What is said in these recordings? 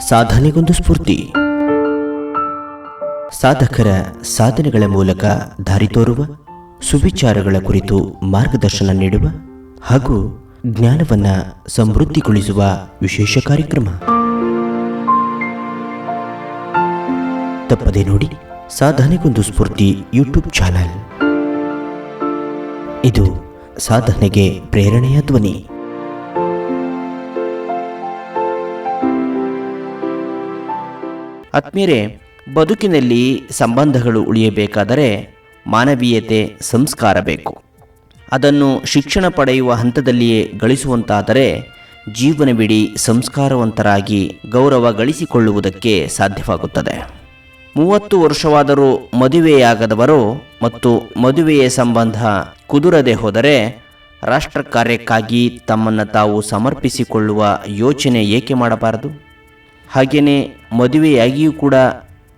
ಸಾಧನೆಗೊಂದು ಸ್ಫೂರ್ತಿ. ಸಾಧಕರ ಸಾಧನೆಗಳ ಮೂಲಕ ದಾರಿ ತೋರುವ, ಸುವಿಚಾರಗಳ ಕುರಿತು ಮಾರ್ಗದರ್ಶನ ನೀಡುವ ಹಾಗೂ ಜ್ಞಾನವನ್ನ ಸಮೃದ್ಧಿಗೊಳಿಸುವ ವಿಶೇಷ ಕಾರ್ಯಕ್ರಮ. ತಪ್ಪದೆ ನೋಡಿ, ಸಾಧನೆಗೊಂದು ಸ್ಫೂರ್ತಿ ಯೂಟ್ಯೂಬ್ ಚಾನಲ್. ಇದು ಸಾಧನೆಗೆ ಪ್ರೇರಣೆಯ ಧ್ವನಿ. ಆತ್ಮೀಯರೇ ಬದುಕಿನಲ್ಲಿ ಸಂಬಂಧಗಳು ಉಳಿಯಬೇಕಾದರೆ ಮಾನವೀಯತೆ ಸಂಸ್ಕಾರ ಬೇಕು ಅದನ್ನು ಶಿಕ್ಷಣ ಪಡೆಯುವ ಹಂತದಲ್ಲಿಯೇ ಗಳಿಸುವಂತಾದರೆ ಜೀವನವಿಡೀ ಸಂಸ್ಕಾರವಂತರಾಗಿ ಗೌರವ ಗಳಿಸಿಕೊಳ್ಳುವುದಕ್ಕೆ ಸಾಧ್ಯವಾಗುತ್ತದೆ. ಮೂವತ್ತು ವರ್ಷವಾದರೂ ಮದುವೆಯಾಗದವರು ಮತ್ತು ಮದುವೆಯ ಸಂಬಂಧ ಕುದುರದೆ ಹೋದರೆ ರಾಷ್ಟ್ರ ಕಾರ್ಯಕ್ಕಾಗಿ ತಮ್ಮನ್ನು ತಾವು ಸಮರ್ಪಿಸಿಕೊಳ್ಳುವ ಯೋಚನೆ ಏಕೆ ಮಾಡಬಾರದು? ಹಾಗೆಯೇ ಮದುವೆಯಾಗಿಯೂ ಕೂಡ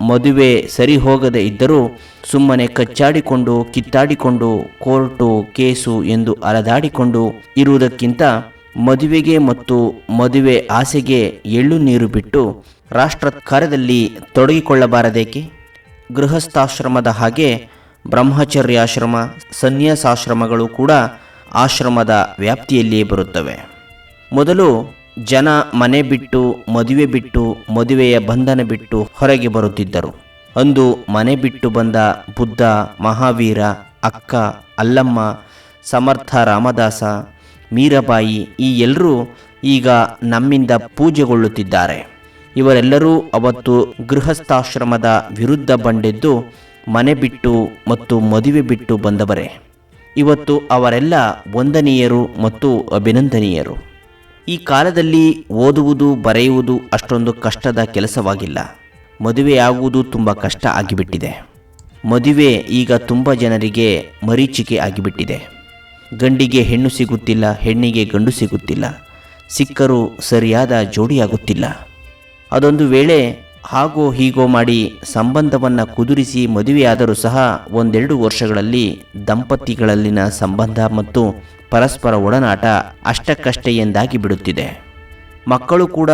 ಮದುವೆ ಸರಿ ಹೋಗದೇ ಇದ್ದರೂ ಸುಮ್ಮನೆ ಕಚ್ಚಾಡಿಕೊಂಡು, ಕಿತ್ತಾಡಿಕೊಂಡು, ಕೋರ್ಟು, ಕೇಸು ಎಂದು ಅಲದಾಡಿಕೊಂಡು ಇರುವುದಕ್ಕಿಂತ ಮದುವೆಗೆ ಮತ್ತು ಮದುವೆ ಆಸೆಗೆ ಎಳ್ಳು ನೀರು ಬಿಟ್ಟು ರಾಷ್ಟ್ರ ಕಾರ್ಯದಲ್ಲಿ ತೊಡಗಿಕೊಳ್ಳಬಾರದೇಕೆ? ಗೃಹಸ್ಥಾಶ್ರಮದ ಹಾಗೆ ಬ್ರಹ್ಮಚರ್ಯಾಶ್ರಮ, ಸನ್ಯಾಸಾಶ್ರಮಗಳು ಕೂಡ ಆಶ್ರಮದ ವ್ಯಾಪ್ತಿಯಲ್ಲಿಯೇ ಬರುತ್ತವೆ. ಮೊದಲು ಜನ ಮನೆ ಬಿಟ್ಟು, ಮದುವೆ ಬಿಟ್ಟು, ಮದುವೆಯ ಬಂಧನ ಬಿಟ್ಟು ಹೊರಗೆ ಬರುತ್ತಿದ್ದರು. ಅಂದು ಮನೆ ಬಿಟ್ಟು ಬಂದ ಬುದ್ಧ, ಮಹಾವೀರ, ಅಕ್ಕ, ಅಲ್ಲಮ್ಮ, ಸಮರ್ಥ ರಾಮದಾಸ, ಮೀರಾಬಾಯಿ ಈ ಎಲ್ಲರೂ ಈಗ ನಮ್ಮಿಂದ ಪೂಜೆಗೊಳ್ಳುತ್ತಿದ್ದಾರೆ. ಇವರೆಲ್ಲರೂ ಅವತ್ತು ಗೃಹಸ್ಥಾಶ್ರಮದ ವಿರುದ್ಧ ಬಂಡೆದ್ದು ಮನೆ ಬಿಟ್ಟು ಮತ್ತು ಮದುವೆ ಬಿಟ್ಟು ಬಂದವರೇ. ಇವತ್ತು ಅವರೆಲ್ಲ ವಂದನೀಯರು ಮತ್ತು ಅಭಿನಂದನೀಯರು. ಈ ಕಾಲದಲ್ಲಿ ಓದುವುದು, ಬರೆಯುವುದು ಅಷ್ಟೊಂದು ಕಷ್ಟದ ಕೆಲಸವಾಗಿಲ್ಲ. ಮದುವೆಯಾಗುವುದು ತುಂಬ ಕಷ್ಟ ಆಗಿಬಿಟ್ಟಿದೆ. ಮದುವೆ ಈಗ ತುಂಬ ಜನರಿಗೆ ಮರೀಚಿಕೆ ಆಗಿಬಿಟ್ಟಿದೆ. ಗಂಡಿಗೆ ಹೆಣ್ಣು ಸಿಗುತ್ತಿಲ್ಲ, ಹೆಣ್ಣಿಗೆ ಗಂಡು ಸಿಗುತ್ತಿಲ್ಲ. ಸಿಕ್ಕರೂ ಸರಿಯಾದ ಜೋಡಿಯಾಗುತ್ತಿಲ್ಲ. ಅದೊಂದು ವೇಳೆ ಹಾಗೋ ಹೀಗೋ ಮಾಡಿ ಸಂಬಂಧವನ್ನು ಕುದುರಿಸಿ ಮದುವೆಯಾದರೂ ಸಹ ಒಂದೆರಡು ವರ್ಷಗಳಲ್ಲಿ ದಂಪತಿಗಳಲ್ಲಿನ ಸಂಬಂಧ ಮತ್ತು ಪರಸ್ಪರ ಒಡನಾಟ ಅಷ್ಟಕ್ಕಷ್ಟೇ ಎಂದಾಗಿ ಬಿಡುತ್ತಿದೆ. ಮಕ್ಕಳು ಕೂಡ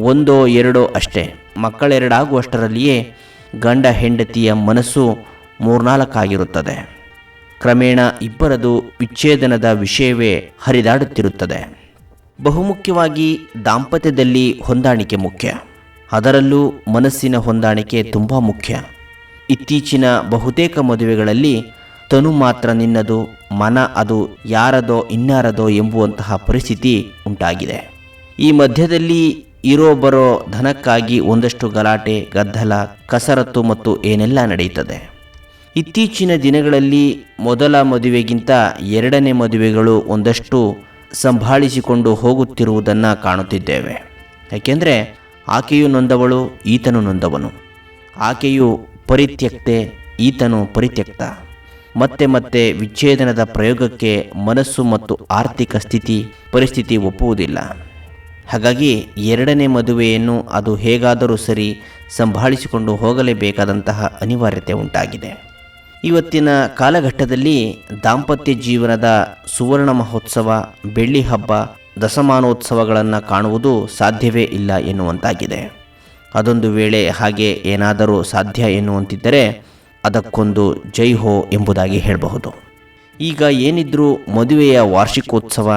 ಒಂದೋ ಎರಡೋ ಅಷ್ಟೇ. ಮಕ್ಕಳೆರಡಾಗುವಷ್ಟರಲ್ಲಿಯೇ ಗಂಡ ಹೆಂಡತಿಯ ಮನಸ್ಸು ಮೂರ್ನಾಲ್ಕಾಗಿರುತ್ತದೆ. ಕ್ರಮೇಣ ಇಬ್ಬರದು ವಿಚ್ಛೇದನದ ವಿಷಯವೇ ಹರಿದಾಡುತ್ತಿರುತ್ತದೆ. ಬಹುಮುಖ್ಯವಾಗಿ ದಾಂಪತ್ಯದಲ್ಲಿ ಹೊಂದಾಣಿಕೆ ಮುಖ್ಯ. ಅದರಲ್ಲೂ ಮನಸ್ಸಿನ ಹೊಂದಾಣಿಕೆ ತುಂಬ ಮುಖ್ಯ. ಇತ್ತೀಚಿನ ಬಹುತೇಕ ಮದುವೆಗಳಲ್ಲಿ ತನು ಮಾತ್ರ ನಿನ್ನದು, ಮನ ಅದು ಯಾರದೋ ಇನ್ನಾರದೋ ಎಂಬುವಂತಹ ಪರಿಸ್ಥಿತಿ ಉಂಟಾಗಿದೆ. ಈ ಮಧ್ಯದಲ್ಲಿ ಇರೋ ಬರೋ ಧನಕ್ಕಾಗಿ ಒಂದಷ್ಟು ಗಲಾಟೆ, ಗದ್ದಲ, ಕಸರತ್ತು ಮತ್ತು ಏನೆಲ್ಲ ನಡೆಯುತ್ತದೆ. ಇತ್ತೀಚಿನ ದಿನಗಳಲ್ಲಿ ಮೊದಲ ಮದುವೆಗಿಂತ ಎರಡನೇ ಮದುವೆಗಳು ಒಂದಷ್ಟು ಸಂಭಾಳಿಸಿಕೊಂಡು ಹೋಗುತ್ತಿರುವುದನ್ನು ಕಾಣುತ್ತಿದ್ದೇವೆ. ಯಾಕೆಂದರೆ ಆಕೆಯು ನೊಂದವಳು, ಈತನು ನೊಂದವನು. ಆಕೆಯು ಪರಿತ್ಯಕ್ತೆ, ಈತನು ಪರಿತ್ಯಕ್ತ. ಮತ್ತೆ ಮತ್ತೆ ವಿಚ್ಛೇದನದ ಪ್ರಯೋಗಕ್ಕೆ ಮನಸ್ಸು ಮತ್ತು ಆರ್ಥಿಕ ಸ್ಥಿತಿ, ಪರಿಸ್ಥಿತಿ ಒಪ್ಪುವುದಿಲ್ಲ. ಹಾಗಾಗಿ ಎರಡನೇ ಮದುವೆಯನ್ನು ಅದು ಹೇಗಾದರೂ ಸರಿ ಸಂಭಾಳಿಸಿಕೊಂಡು ಹೋಗಲೇಬೇಕಾದಂತಹ ಅನಿವಾರ್ಯತೆ ಉಂಟಾಗಿದೆ. ಇವತ್ತಿನ ಕಾಲಘಟ್ಟದಲ್ಲಿ ದಾಂಪತ್ಯ ಜೀವನದ ಸುವರ್ಣ ಮಹೋತ್ಸವ, ಬೆಳ್ಳಿ ಹಬ್ಬ, ದಶಮಾನೋತ್ಸವಗಳನ್ನು ಕಾಣುವುದು ಸಾಧ್ಯವೇ ಇಲ್ಲ ಎನ್ನುವಂತಾಗಿದೆ. ಅದೊಂದು ವೇಳೆ ಹಾಗೆ ಏನಾದರೂ ಸಾಧ್ಯ ಎನ್ನುವಂತಿದ್ದರೆ ಅದಕ್ಕೊಂದು ಜೈ ಹೋ ಎಂಬುದಾಗಿ ಹೇಳಬಹುದು. ಈಗ ಏನಿದ್ರೂ ಮದುವೆಯ ವಾರ್ಷಿಕೋತ್ಸವ,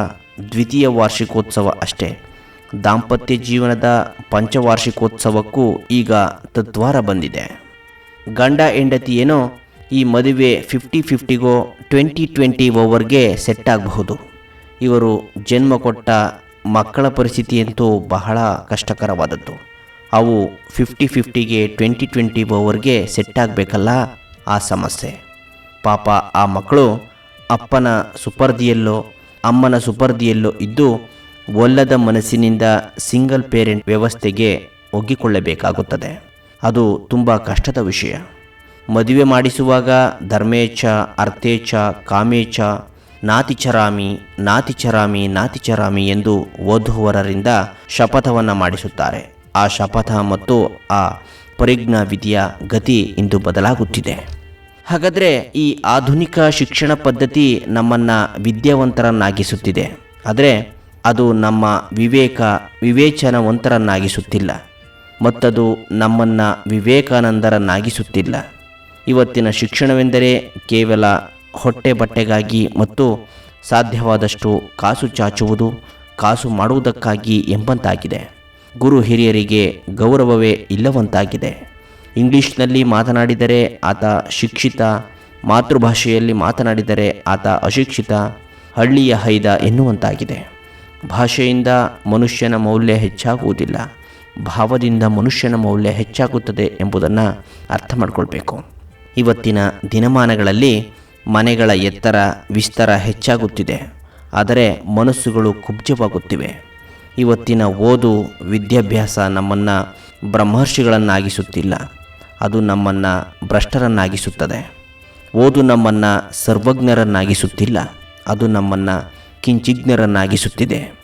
ದ್ವಿತೀಯ ವಾರ್ಷಿಕೋತ್ಸವ ಅಷ್ಟೇ. ದಾಂಪತ್ಯ ಜೀವನದ ಪಂಚವಾರ್ಷಿಕೋತ್ಸವಕ್ಕೂ ಈಗ ತದ್ವಾರ ಬಂದಿದೆ. ಗಂಡ ಹೆಂಡತಿ ಏನೋ ಈ ಮದುವೆ ಫಿಫ್ಟಿ ಫಿಫ್ಟಿಗೋ ಟ್ವೆಂಟಿ ಟ್ವೆಂಟಿ ಓವರ್ಗೆ ಸೆಟ್ ಆಗಬಹುದು ಇವರು ಜನ್ಮ ಕೊಟ್ಟ ಮಕ್ಕಳ ಪರಿಸ್ಥಿತಿಯಂತೂ ಬಹಳ ಕಷ್ಟಕರವಾದದ್ದು. ಅವು ಫಿಫ್ಟಿ ಫಿಫ್ಟಿಗೆ, ಟ್ವೆಂಟಿ ಟ್ವೆಂಟಿ ಓವರ್ಗೆ ಸೆಟ್ ಆಗಬೇಕಲ್ಲ ಆ ಸಮಸ್ಯೆ. ಪಾಪ ಆ ಮಕ್ಕಳು ಅಪ್ಪನ ಸುಪರ್ದಿಯಲ್ಲೋ, ಅಮ್ಮನ ಸುಪರ್ದಿಯಲ್ಲೋ ಇದ್ದು ಒಲ್ಲದ ಮನಸ್ಸಿನಿಂದ ಸಿಂಗಲ್ ಪೇರೆಂಟ್ ವ್ಯವಸ್ಥೆಗೆ ಒಗ್ಗಿಕೊಳ್ಳಬೇಕಾಗುತ್ತದೆ. ಅದು ತುಂಬ ಕಷ್ಟದ ವಿಷಯ. ಮದುವೆ ಮಾಡಿಸುವಾಗ ಧರ್ಮೇಚ್ಛ ಅರ್ಥೇಚ್ಛ ಕಾಮೇಚ್ಛ ನಾತಿಚರಾಮಿ ನಾತಿಚರಾಮಿ ನಾತಿಚರಾಮಿ ಎಂದು ಓದುವವರರಿಂದ ಶಪಥವನ್ನು ಮಾಡಿಸುತ್ತಾರೆ. ಆ ಶಪಥ ಮತ್ತು ಆ ಪರಿಜ್ಞಾ ವಿಧಿಯ ಗತಿ ಇಂದು ಬದಲಾಗುತ್ತಿದೆ. ಹಾಗಾದರೆ ಈ ಆಧುನಿಕ ಶಿಕ್ಷಣ ಪದ್ಧತಿ ನಮ್ಮನ್ನು ವಿದ್ಯಾವಂತರನ್ನಾಗಿಸುತ್ತಿದೆ. ಆದರೆ ಅದು ನಮ್ಮ ವಿವೇಕ, ವಿವೇಚನವಂತರನ್ನಾಗಿಸುತ್ತಿಲ್ಲ. ಮತ್ತದು ನಮ್ಮನ್ನು ವಿವೇಕಾನಂದರನ್ನಾಗಿಸುತ್ತಿಲ್ಲ. ಇವತ್ತಿನ ಶಿಕ್ಷಣವೆಂದರೆ ಕೇವಲ ಹೊಟ್ಟೆ ಬಟ್ಟೆಗಾಗಿ ಮತ್ತು ಸಾಧ್ಯವಾದಷ್ಟು ಕಾಸು ಚಾಚುವುದು, ಕಾಸು ಮಾಡುವುದಕ್ಕಾಗಿ ಎಂಬಂತಾಗಿದೆ. ಗುರು ಹಿರಿಯರಿಗೆ ಗೌರವವೇ ಇಲ್ಲವಂತಾಗಿದೆ. ಇಂಗ್ಲಿಷ್ನಲ್ಲಿ ಮಾತನಾಡಿದರೆ ಆತ ಶಿಕ್ಷಿತ, ಮಾತೃಭಾಷೆಯಲ್ಲಿ ಮಾತನಾಡಿದರೆ ಆತ ಅಶಿಕ್ಷಿತ, ಹಳ್ಳಿಯ ಹೈದ ಎನ್ನುವಂತಾಗಿದೆ. ಭಾಷೆಯಿಂದ ಮನುಷ್ಯನ ಮೌಲ್ಯ ಹೆಚ್ಚಾಗುವುದಿಲ್ಲ. ಭಾವದಿಂದ ಮನುಷ್ಯನ ಮೌಲ್ಯ ಹೆಚ್ಚಾಗುತ್ತದೆ ಎಂಬುದನ್ನು ಅರ್ಥ ಮಾಡಿಕೊಳ್ಬೇಕು. ಇವತ್ತಿನ ದಿನಮಾನಗಳಲ್ಲಿ ಮನೆಗಳ ಎತ್ತರ, ವಿಸ್ತಾರ ಹೆಚ್ಚಾಗುತ್ತಿದೆ. ಆದರೆ ಮನಸ್ಸುಗಳು ಕುಬ್ಜವಾಗುತ್ತಿವೆ. ಇವತ್ತಿನ ಓದು ವಿದ್ಯಾಭ್ಯಾಸ ನಮ್ಮನ್ನು ಬ್ರಹ್ಮರ್ಷಿಗಳನ್ನಾಗಿಸುತ್ತಿಲ್ಲ. ಅದು ನಮ್ಮನ್ನು ಭ್ರಷ್ಟರನ್ನಾಗಿಸುತ್ತದೆ. ಓದು ನಮ್ಮನ್ನು ಸರ್ವಜ್ಞರನ್ನಾಗಿಸುತ್ತಿಲ್ಲ. ಅದು ನಮ್ಮನ್ನು ಕಿಂಚಿಜ್ಞರನ್ನಾಗಿಸುತ್ತಿದೆ.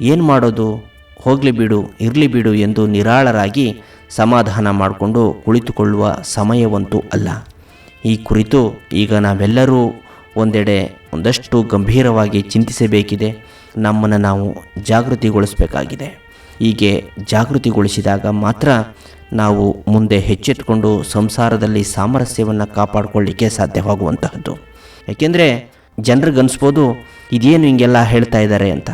ಏನು ಮಾಡೋದು? ಹೋಗಲಿ ಬಿಡು, ಇರಲಿ ಬಿಡು ಎಂದು ನಿರಾಳರಾಗಿ ಸಮಾಧಾನ ಮಾಡಿಕೊಂಡು ಕುಳಿತುಕೊಳ್ಳುವ ಸಮಯವಂತೂ ಅಲ್ಲ. ಈ ಕುರಿತು ಈಗ ನಾವೆಲ್ಲರೂ ಒಂದೆಡೆ ಒಂದಷ್ಟು ಗಂಭೀರವಾಗಿ ಚಿಂತಿಸಬೇಕಿದೆ. ನಮ್ಮನ್ನು ನಾವು ಜಾಗೃತಿಗೊಳಿಸಬೇಕಾಗಿದೆ. ಹೀಗೆ ಜಾಗೃತಿಗೊಳಿಸಿದಾಗ ಮಾತ್ರ ನಾವು ಮುಂದೆ ಹೆಚ್ಚೆತ್ಕೊಂಡು ಸಂಸಾರದಲ್ಲಿ ಸಾಮರಸ್ಯವನ್ನು ಕಾಪಾಡಿಕೊಳ್ಳಿಕ್ಕೆ ಸಾಧ್ಯವಾಗುವಂತಹದ್ದು. ಯಾಕೆಂದರೆ ಜನರಿಗನ್ಸ್ಬೋದು ಇದೇನು ಹಿಂಗೆಲ್ಲ ಹೇಳ್ತಾ ಇದ್ದಾರೆ ಅಂತ.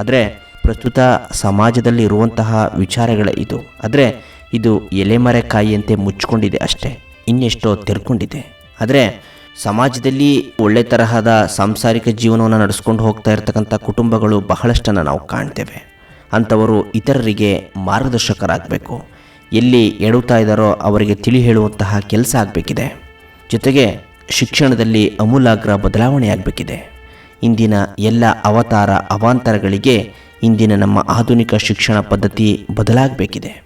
ಆದರೆ ಪ್ರಸ್ತುತ ಸಮಾಜದಲ್ಲಿ ಇರುವಂತಹ ವಿಚಾರಗಳೇ ಇದು. ಆದರೆ ಇದು ಎಲೆಮರೆಕಾಯಿಯಂತೆ ಮುಚ್ಚಿಕೊಂಡಿದೆ ಅಷ್ಟೇ. ಇನ್ನೆಷ್ಟೋ ತೆರ್ಕೊಂಡಿದೆ. ಆದರೆ ಸಮಾಜದಲ್ಲಿ ಒಳ್ಳೆ ತರಹದ ಸಾಂಸಾರಿಕ ಜೀವನವನ್ನು ನಡೆಸ್ಕೊಂಡು ಹೋಗ್ತಾ ಇರತಕ್ಕಂಥ ಕುಟುಂಬಗಳು ಬಹಳಷ್ಟನ್ನು ನಾವು ಕಾಣ್ತೇವೆ. ಅಂಥವರು ಇತರರಿಗೆ ಮಾರ್ಗದರ್ಶಕರಾಗಬೇಕು. ಎಲ್ಲಿ ಎಡುತ್ತಾ ಇದ್ದಾರೋ ಅವರಿಗೆ ತಿಳಿ ಹೇಳುವಂತಹ ಕೆಲಸ ಆಗಬೇಕಿದೆ. ಜೊತೆಗೆ ಶಿಕ್ಷಣದಲ್ಲಿ ಅಮೂಲಾಗ್ರ ಬದಲಾವಣೆ ಆಗಬೇಕಿದೆ. ಇಂದಿನ ಎಲ್ಲ ಅವತಾರ, ಅವಾಂತರಗಳಿಗೆ ಇಂದಿನ ನಮ್ಮ ಆಧುನಿಕ ಶಿಕ್ಷಣ ಪದ್ಧತಿ ಬದಲಾಗಬೇಕಿದೆ.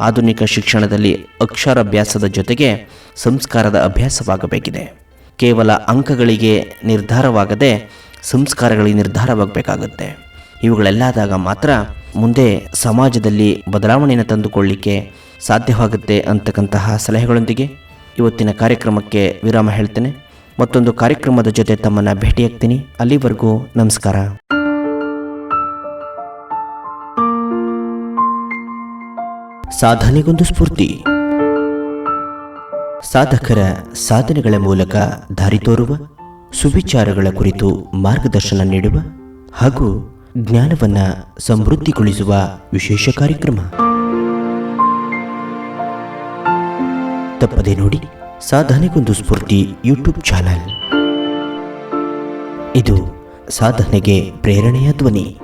ಆಧುನಿಕ ಶಿಕ್ಷಣದಲ್ಲಿ ಅಕ್ಷರಾಭ್ಯಾಸದ ಜೊತೆಗೆ ಸಂಸ್ಕಾರದ ಅಭ್ಯಾಸವಾಗಬೇಕಿದೆ. ಕೇವಲ ಅಂಕಗಳಿಗೆ ನಿರ್ಧಾರವಾಗದೆ ಸಂಸ್ಕಾರಗಳಿಗೆ ನಿರ್ಧಾರವಾಗಬೇಕಾಗುತ್ತೆ. ಇವುಗಳೆಲ್ಲಾದಾಗ ಮಾತ್ರ ಮುಂದೆ ಸಮಾಜದಲ್ಲಿ ಬದಲಾವಣೆಯನ್ನು ತಂದುಕೊಳ್ಳಿಕ್ಕೆ ಸಾಧ್ಯವಾಗುತ್ತೆ ಅಂತಕ್ಕಂತಹ ಸಲಹೆಗಳೊಂದಿಗೆ ಇವತ್ತಿನ ಕಾರ್ಯಕ್ರಮಕ್ಕೆ ವಿರಾಮ ಹೇಳ್ತೇನೆ. ಮತ್ತೊಂದು ಕಾರ್ಯಕ್ರಮದ ಜೊತೆ ತಮ್ಮನ್ನು ಭೇಟಿಯಾಗ್ತೀನಿ. ಅಲ್ಲಿವರೆಗೂ ನಮಸ್ಕಾರ. ಸಾಧನೆಗೊಂದು ಸ್ಫೂರ್ತಿ. ಸಾಧಕರ ಸಾಧನೆಗಳ ಮೂಲಕ ದಾರಿ ತೋರುವ, ಸುವಿಚಾರಗಳ ಕುರಿತು ಮಾರ್ಗದರ್ಶನ ನೀಡುವ ಹಾಗೂ ಜ್ಞಾನವನ್ನ ಸಮೃದ್ಧಿಗೊಳಿಸುವ ವಿಶೇಷ ಕಾರ್ಯಕ್ರಮ. ತಪ್ಪದೆ ನೋಡಿ, ಸಾಧನೆಗೊಂದು ಸ್ಫೂರ್ತಿ ಯೂಟ್ಯೂಬ್ ಚಾನಲ್. ಇದು ಸಾಧನೆಗೆ ಪ್ರೇರಣೆಯ ಧ್ವನಿ.